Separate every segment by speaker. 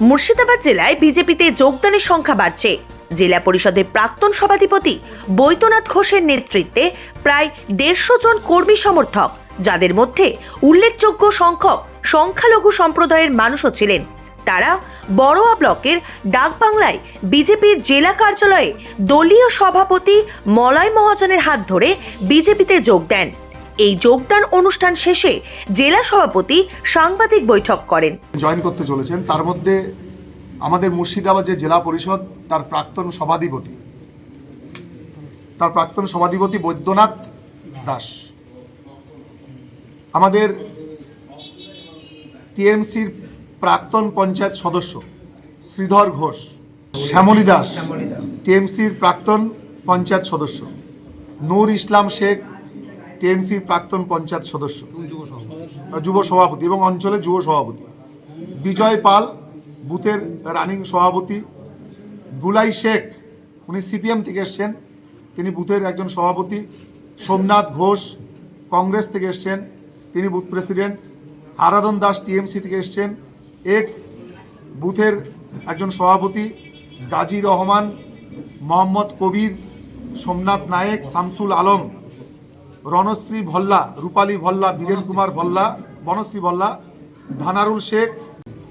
Speaker 1: মুর্শিদাবাদ জেলায় বিজেপিতে যোগদানের সংখ্যা বাড়ছে। জেলা পরিষদের প্রাক্তন সভাধিপতি বৈদ্যনাথ ঘোষের নেতৃত্বে প্রায় দেড়শো জন কর্মী সমর্থক, যাদের মধ্যে উল্লেখযোগ্য সংখ্যক সংখ্যালঘু সম্প্রদায়ের মানুষও ছিলেন। তারা বড়োয়া ব্লকের ডাকবাংলায় বিজেপির জেলা কার্যালয়ে দলীয় সভাপতি মলয় মহাজনের হাত ধরে বিজেপিতে যোগ দেন। এই যোগদান অনুষ্ঠান শেষে জেলা সভাপতি সাংবাদিক বৈঠক করেন।
Speaker 2: জয়েন করতে চলেছেন। তার মধ্যে আমাদের মুর্শিদাবাদ যে জেলা পরিষদ, তার প্রাক্তন সভাধিপতি। তার প্রাক্তন সভাধিপতি বৈদ্যনাথ দাস। আমাদের টিএমসির প্রাক্তন পঞ্চায়েত সদস্য শ্রীধর ঘোষ, শ্যামলী দাস, টিএমসির প্রাক্তন পঞ্চায়েত সদস্য। নূর ইসলাম শেখ টিএমসির প্রাক্তন পঞ্চায়েত সদস্য। যুব সভাপতি এবং অঞ্চলের যুব সভাপতি। বিজয় পাল, বুথের রানিং সভাপতি। গুলাই শেখ, উনি সিপিএম থেকে এসছেন। তিনি বুথের একজন সভাপতি। সোমনাথ ঘোষ, কংগ্রেস থেকে এসছেন। তিনি booth president. Aradhan Das TMC থেকে এসছেন। এক্স, বুথের একজন সভাপতি। গাজী রহমান, মোহাম্মদ কবির, সোমনাথ নায়েক, শামসুল আলম। রণশ্রী ভল্লা, রূপালী ভল্লা, বীরেন কুমার ভল্লা, বনশ্রী ভল্লা, ধানারুল শেখ,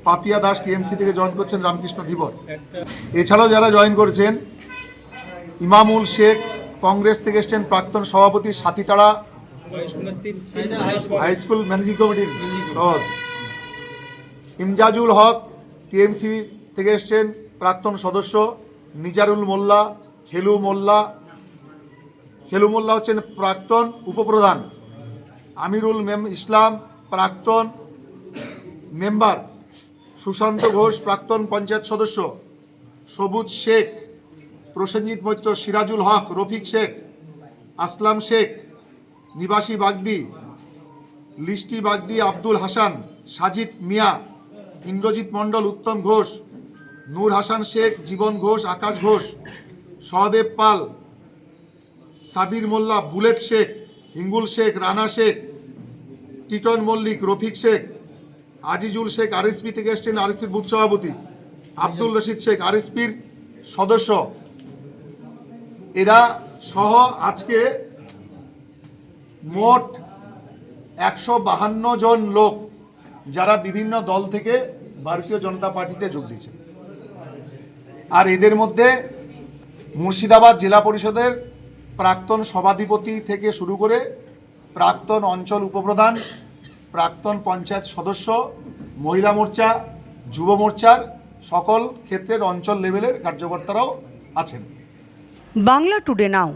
Speaker 2: পাপিয়া দাস টিএমসি থেকে জয়েন করছেন রামকৃষ্ণ ধীবর। এছাড়াও যারা জয়েন করেছেন, ইমামুল শেখ, কংগ্রেস থেকে এসছেন প্রাক্তন সভাপতি সাথীতাড়া হাই স্কুল ম্যানেজিং কমিটির ইমজাজুল হক, টিএমসি থেকে এসছেন প্রাক্তন সদস্য, নিজারুল মোল্লা, খেলু মোল্লা খেলু মোল্লা হচ্ছেন প্রাক্তন উপপ্রধান। আমিরুল মেম ইসলাম প্রাক্তন মেম্বার। সুশান্ত ঘোষ প্রাক্তন পঞ্চায়েত সদস্য। সবুজ শেখ, প্রসেনজিৎ মৈত্র, সিরাজুল হক, রফিক শেখ, আসলাম শেখ, নিবাসী বাগদি, লিস্টি বাগদি, আব্দুল হাসান, সাজিদ মিয়া, ইন্দ্রজিৎ মণ্ডল, উত্তম ঘোষ, নূর হাসান শেখ, জীবন ঘোষ, আকাশ ঘোষ, সহদেব পাল সাবির মোল্লা, বুলেট শেখ, হিঙ্গুল শেখ, রানা শেখ, টিটন মল্লিক, রফিক শেখ, আজিজুল শেখ আরএসপি থেকে এসছেন আরএসপির বুথ সভাপতি, আব্দুল রশিদ শেখ আরএসপির সদস্য। এরা সহ আজকে মোট একশো বাহান্ন জন লোক যারা বিভিন্ন দল থেকে ভারতীয় জনতা পার্টিতে যোগ দিয়েছে। আর এদের মধ্যে মুর্শিদাবাদ জেলা পরিষদের প্রাক্তন সভাধিপতি থেকে শুরু করে প্রাক্তন অঞ্চল উপপ্রধান, প্রাক্তন পঞ্চায়েত সদস্য, মহিলা মোর্চা, যুব মোর্চার সকল ক্ষেত্রের অঞ্চল লেভেলের কার্যকর্তারাও আছেন।
Speaker 3: Bangla today now.